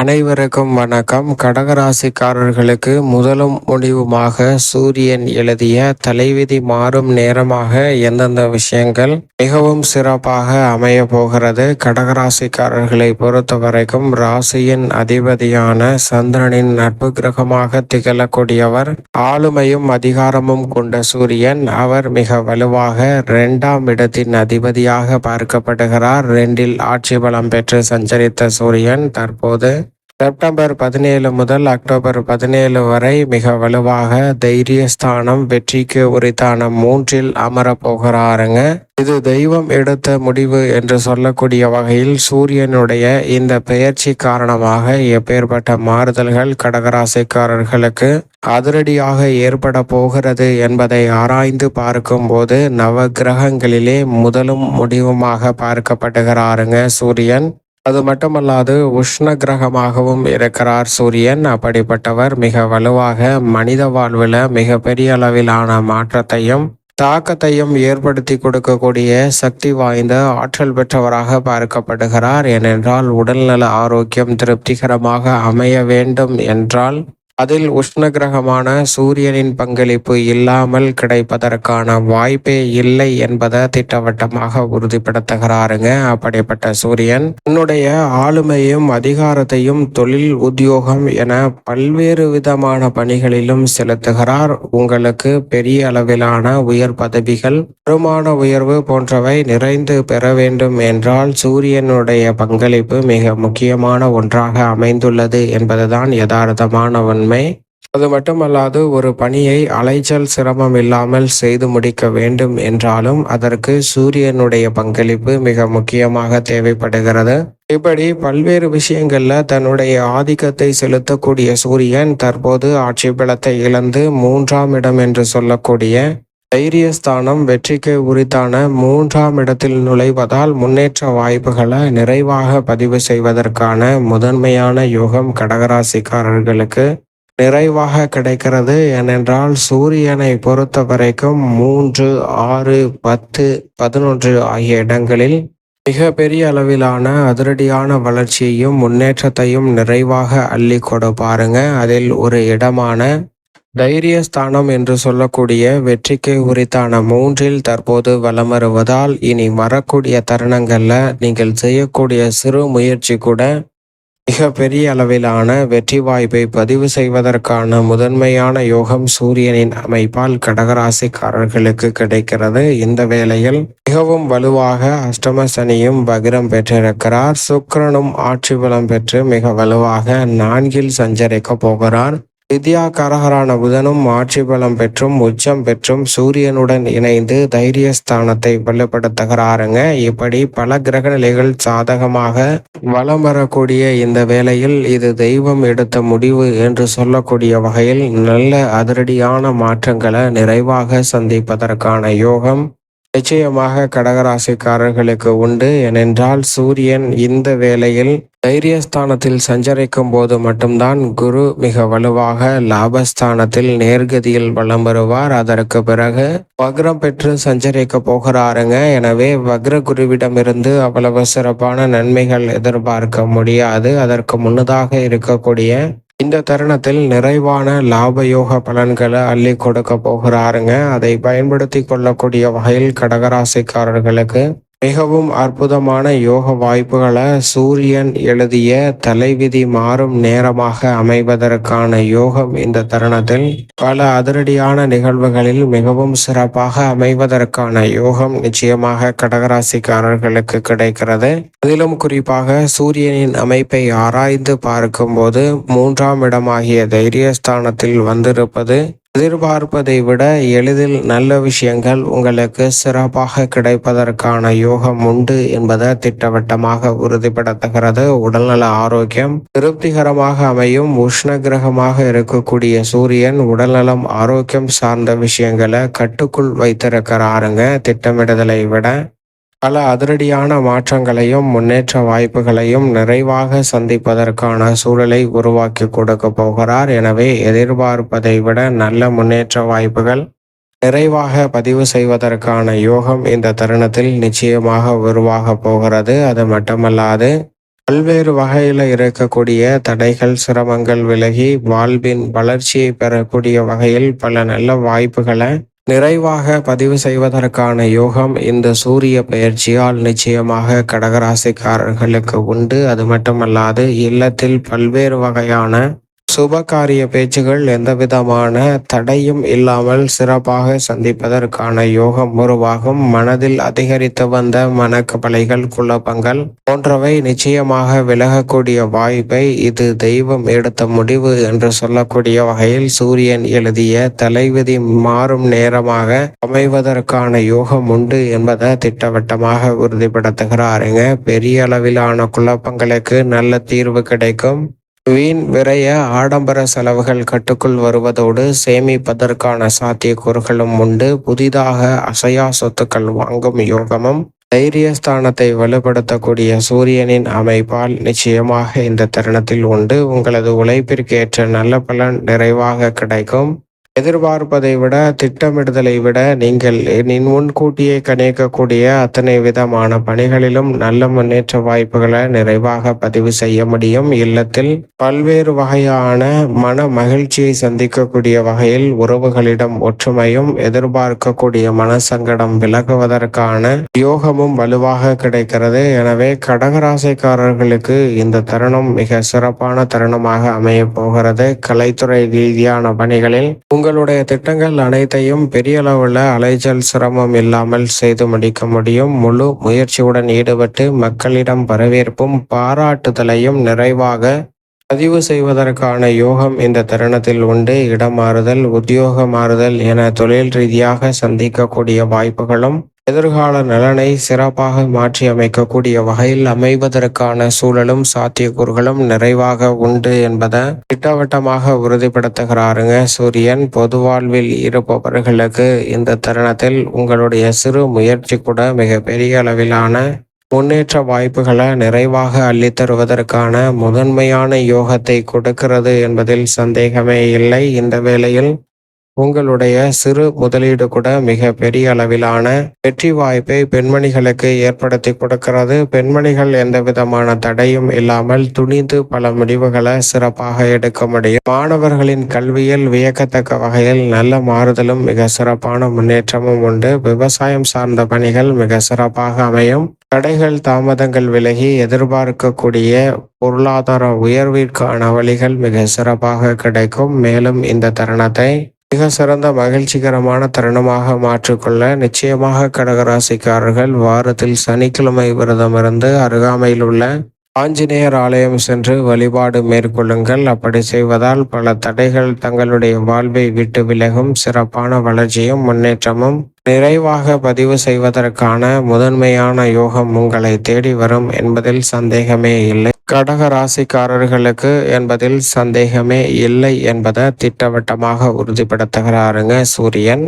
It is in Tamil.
அனைவருக்கும் வணக்கம். கடகராசிக்காரர்களுக்கு முதலும் முடிவுமாக சூரியன் எழுதிய தலைவிதி மாறும் நேரமாக எந்தெந்த விஷயங்கள் மிகவும் சிறப்பாக அமைய போகிறது? கடகராசிக்காரர்களை பொறுத்த வரைக்கும் ராசியின் அதிபதியான சந்திரனின் நட்பு கிரகமாக திகழக்கூடியவர். ஆளுமையும் அதிகாரமும் கொண்ட சூரியன். அவர் மிக வலுவாக இரண்டாம் இடத்தின் அதிபதியாக பார்க்கப்படுகிறார். ரெண்டில் ஆட்சி பலம் பெற்று சஞ்சரித்த சூரியன் தற்போது செப்டம்பர் பதினேழு முதல் அக்டோபர் பதினேழு வரை மிக வலுவாக தைரியஸ்தானம் வெற்றிக்கு உரித்தான மூன்றில் அமரப் போகிறாருங்க. இது தெய்வம் எடுத்த முடிவு என்று சொல்லக்கூடிய வகையில் சூரியனுடைய இந்த பெயர்ச்சி காரணமாக எப்பேற்பட்ட மாறுதல்கள் கடகராசிக்காரர்களுக்கு அதிரடியாக ஏற்பட போகிறது என்பதை ஆராய்ந்து பார்க்கும்போது நவ கிரகங்களிலே முதலும் முடிவுமாக பார்க்கப்படுகிறாருங்க சூரியன். அது மட்டுமல்லாது உஷ்ண கிரகமாகவும் இருக்கிறார் சூரியன். அப்படிப்பட்டவர் மிக வலுவாக மனித வாழ்வில் மிக பெரிய அளவிலான மாற்றத்தையும் தாக்கத்தையும் ஏற்படுத்தி கொடுக்கக்கூடிய சக்தி வாய்ந்த ஆற்றல் பெற்றவராக பார்க்கப்படுகிறார். ஏனென்றால் உடல்நல ஆரோக்கியம் திருப்திகரமாக அமைய வேண்டும் என்றால் அதில் உஷ்ண கிரகமான சூரியனின் பங்களிப்பு இல்லாமல் கிடைப்பதற்கான வாய்ப்பே இல்லை என்பதை திட்டவட்டமாக உறுதிப்படுத்துகிறாருங்க. அப்படிப்பட்ட சூரியன் தன்னுடைய ஆளுமையும் அதிகாரத்தையும் தொழில் உத்தியோகம் என பல்வேறு விதமான பணிகளிலும் செலுத்துகிறார். உங்களுக்கு பெரிய அளவிலான உயர் பதவிகள் வருமான உயர்வு போன்றவை நிறைந்து பெற வேண்டும் என்றால் சூரியனுடைய பங்களிப்பு மிக முக்கியமான ஒன்றாக அமைந்துள்ளது என்பதுதான் யதார்த்தமான உண்மை அது மட்டுமல்லாது ஒரு பணியை அலைச்சல் சிரமம் இல்லாமல் செய்து முடிக்க வேண்டும் என்றாலும் அதற்கு சூரியனுடைய பங்களிப்பு மிக முக்கியமாக தேவைப்படுகிறது. இப்படி பல்வேறு விஷயங்கள்ல தன்னுடைய ஆதிக்கத்தை செலுத்தக்கூடிய சூரியன் தற்போது ஆட்சி பலத்தை இழந்து மூன்றாம் இடம் என்று சொல்லக்கூடிய தைரியஸ்தானம் வெற்றிக்கு உரித்தான மூன்றாம் இடத்தில் நுழைவதால் முன்னேற்ற வாய்ப்புகளை நிறைவாக பதிவு செய்வதற்கான முதன்மையான யோகம் கடகராசிக்காரர்களுக்கு நிறைவாக கிடைக்கிறது ஏனென்றால் சூரியனை பொறுத்த வரைக்கும் மூன்று ஆறு பத்து பதினொன்று ஆகிய இடங்களில் மிக பெரிய அளவிலான அதிரடியான வளர்ச்சியையும் முன்னேற்றத்தையும் நிறைவாக அள்ளி கொடுப்பாருங்க அதில் ஒரு இடமான தைரியஸ்தானம் என்று சொல்லக்கூடிய வெற்றிக்கு உரித்தான மூன்றில் தற்போது வலம் வருவதால் இனி வரக்கூடிய தருணங்களில் நீங்கள் செய்யக்கூடிய சிறு முயற்சி கூட மிக பெரிய அளவிலான வெற்றி வாய்ப்பை பதிவு செய்வதற்கான முதன்மையான யோகம் சூரியனின் அமைப்பால் கடகராசிக்காரர்களுக்கு கிடைக்கிறது. இந்த வேளையில் மிகவும் வலுவாக அஷ்டம சனியும் பெற்றிருக்கிறார். சுக்கரனும் ஆட்சி பலம் பெற்று மிக வலுவாக நான்கில் சஞ்சரிக்க போகிறார். வித்யாகாரகரான புதனும் ஆட்சி பலம் பெற்றும் உச்சம் பெற்றும் சூரியனுடன் இணைந்து தைரியஸ்தானத்தை வலுப்படுத்துகிறாருங்க. இப்படி பல கிரக நிலைகள் சாதகமாக வலம் வரக்கூடிய இந்த வேளையில் இது தெய்வம் எடுத்த முடிவு என்று சொல்லக்கூடிய வகையில் நல்ல அதிரடியான மாற்றங்களை நிறைவாக சந்திப்பதற்கான யோகம் நிச்சயமாக கடகராசிக்காரர்களுக்கு உண்டு. ஏனென்றால் சூரியன் இந்த வேளையில் தைரியஸ்தானத்தில் சஞ்சரிக்கும் போது மட்டும்தான் குரு மிக வலுவாக லாபஸ்தானத்தில் நேர்கதியில் வலம் வருவார். அதற்கு பிறகு வக்ரம் பெற்று சஞ்சரிக்க போகிறாருங்க. எனவே வக்ர குருவிடமிருந்து அவ்வளவு சிறப்பான நன்மைகள் எதிர்பார்க்க முடியாது. அதற்கு முன்னதாக இருக்கக்கூடிய இந்த தருணத்தில் நிறைவான லாபயோக பலன்களை அள்ளி கொடுக்க போகிறாருங்க. அதை பயன்படுத்தி கொள்ளக்கூடிய வகையில் கடகராசிக்காரர்களுக்கு மிகவும் அற்புதமான யோக வாய்ப்புகளை சூரியன் எழுதிய தலைவிதி மாறும் நேரமாக அமைவதற்கான யோகம் இந்த தருணத்தில். பல அதிரடியான நிகழ்வுகளில் மிகவும் சிறப்பாக அமைவதற்கான யோகம் நிச்சயமாக கடகராசிக்காரர்களுக்கு கிடைக்கிறது. அதிலும் குறிப்பாக சூரியனின் அமைப்பை ஆராய்ந்து பார்க்கும்போது மூன்றாம் இடமாகிய தைரியஸ்தானத்தில் வந்திருப்பது எதிர்பார்ப்பதை விட எளிதில் நல்ல விஷயங்கள் உங்களுக்கு சிறப்பாக கிடைப்பதற்கான யோகம் உண்டு என்பதை திட்டவட்டமாக உறுதிப்படுத்துகிறது. உடல்நல ஆரோக்கியம் திருப்திகரமாக அமையும். உஷ்ண கிரகமாக இருக்கக்கூடிய சூரியன் உடல்நலம் ஆரோக்கியம் சார்ந்த விஷயங்களை கட்டுக்குள் வைத்திருக்கிறாருங்க. திட்டமிடுதலை விட பல அதிரடியான மாற்றங்களையும் முன்னேற்ற வாய்ப்புகளையும் நிறைவாக சந்திப்பதற்கான சூழலை உருவாக்கி கொடுக்க போகிறார். எனவே எதிர்பார்ப்பதை விட நல்ல முன்னேற்ற வாய்ப்புகள் நிறைவாக பதிவு செய்வதற்கான யோகம் இந்த தருணத்தில் நிச்சயமாக உருவாக போகிறது. அது மட்டுமல்லாது பல்வேறு வகையில் இருக்கக்கூடிய தடைகள் சிரமங்கள் விலகி வாழ்வின் வளர்ச்சியை பெறக்கூடிய வகையில் பல நல்ல வாய்ப்புகளை நிறைவாக பதிவு செய்வதற்கான யோகம் இந்த சூரிய பயிற்சியால் நிச்சயமாக கடகராசிக்காரர்களுக்கு உண்டு. அது மட்டுமல்லாது இல்லத்தில் பல்வேறு வகையான சுபகாரிய பேச்சுகள் எந்த விதமான தடையும் இல்லாமல் சிறப்பாக சந்திப்பதற்கான யோகம் உருவாகும். மனதில் அதிகரித்து வந்த மனக்கவலைகள் குழப்பங்கள் போன்றவை நிச்சயமாக விலகக்கூடிய வாய்ப்பை இது தெய்வம் எடுத்த முடிவு என்று சொல்லக்கூடிய வகையில் சூரியன் எழுதிய தலைவிதி மாறும் நேரமாக அமைவதற்கான யோகம் உண்டு என்பதை திட்டவட்டமாக உறுதிப்படுத்துகிறாருங்க. பெரிய அளவிலான குழப்பங்களுக்கு நல்ல தீர்வு கிடைக்கும். வீண் விரைய ஆடம்பர செலவுகள் கட்டுக்குள் வருவதோடு சேமிப்பதற்கான சாத்தியக்கூறுகளும் உண்டு. புதிதாக அசையா சொத்துக்கள் வாங்கும் யோகமும் தைரியஸ்தானத்தை வலுப்படுத்தக்கூடிய சூரியனின் அமைப்பால் நிச்சயமாக இந்த தருணத்தில் உண்டு. உங்களது உழைப்பிற்கு ஏற்ற நல்ல பலன் நிறைவாக கிடைக்கும். எதிர்பார்ப்பதை விட திட்டமிடுதலை விட நீங்கள் நின் முன்கூட்டியே கணிக்கக்கூடிய அத்தனை விதமான பணிகளிலும் நல்ல முன்னேற்ற வாய்ப்புகளை நிறைவாக பதிவு செய்ய முடியும். இல்லத்தில் பல்வேறு வகையான மன மகிழ்ச்சியை சந்திக்கக்கூடிய வகையில் உறவுகளிடம் ஒற்றுமையும் எதிர்பார்க்கக்கூடிய மனசங்கடம் விலகுவதற்கான யோகமும் வலுவாக கிடைக்கிறது. எனவே கடகராசைக்காரர்களுக்கு இந்த தருணம் மிக சிறப்பான தருணமாக அமைய போகிறது. கலைத்துறை ரீதியான பணிகளில் உங்களுடைய திட்டங்கள் அனைத்தையும் பெரிய அளவில் அலைச்சல் சிரமம் இல்லாமல் செய்து முடிக்க முடியும். முழு முயற்சியுடன் ஈடுபட்டு மக்களிடம் வரவேற்பும் பாராட்டுதலையும் நிறைவாக பதிவு செய்வதற்கான யோகம் இந்த தருணத்தில் உண்டு. இடம் மாறுதல் உத்தியோக மாறுதல் என தொழில் ரீதியாக சந்திக்கக்கூடிய வாய்ப்புகளும் எதிர்கால நலனை சிறப்பாக மாற்றி அமைக்கக்கூடிய வகையில் அமைவதற்கான சூழலும் சாத்தியக்கூறுகளும் நிறைவாக உண்டு என்பதை திட்டவட்டமாக உறுதிப்படுத்துகிறாருங்க சூரியன். பொது வாழ்வில் இருப்பவர்களுக்கு இந்த தருணத்தில் உங்களுடைய சிறு முயற்சி கூட மிக பெரிய அளவிலான முன்னேற்ற வாய்ப்புகளை நிறைவாக அள்ளித்தருவதற்கான முதன்மையான யோகத்தை கொடுக்கிறது என்பதில் சந்தேகமே இல்லை. இந்த வேளையில் உங்களுடைய சிறு முதலீடு கூட மிக பெரிய அளவிலான வெற்றி வாய்ப்பை பெண்மணிகளுக்கு ஏற்படுத்தி கொடுக்கிறது. பெண்மணிகள் எந்த விதமான தடையும் இல்லாமல் துணிந்து பல முடிவுகளை சிறப்பாக எடுக்க முடியும். மாணவர்களின் கல்வியில் வியக்கத்தக்க வகையில் நல்ல மாறுதலும் மிக சிறப்பான முன்னேற்றமும் உண்டு. விவசாயம் சார்ந்த பணிகள் மிக சிறப்பாக அமையும். தடைகள் தாமதங்கள் விலகி எதிர்பார்க்கக்கூடிய பொருளாதார உயர்விற்கான வழிகள் மிக சிறப்பாக கிடைக்கும். மேலும் இந்த தருணத்தை மிக சிறந்த மகிழ்ச்சிகரமான தருணமாக மாற்றிக்கொள்ள நிச்சயமாக கடகராசிக்காரர்கள் வாரத்தில் சனிக்கிழமை விரதமிருந்து அருகாமையில் உள்ள ஆஞ்சநேயர் ஆலயம் சென்று வழிபாடு மேற்கொள்ளுங்கள். அப்படி செய்வதால் பல தடைகள் தங்களுடைய வாழ்வை விட்டு விலகும். சிறப்பான வளர்ச்சியும் முன்னேற்றமும் நிறைவாக பதிவு செய்வதற்கான முதன்மையான யோகம் உங்களை தேடி வரும் என்பதில் சந்தேகமே இல்லை. கடக ராசிக்காரர்களுக்கு என்பதில் சந்தேகமே இல்லை என்பதை திட்டவட்டமாக உறுதிப்படுத்துகிறாருங்க சூரியன்.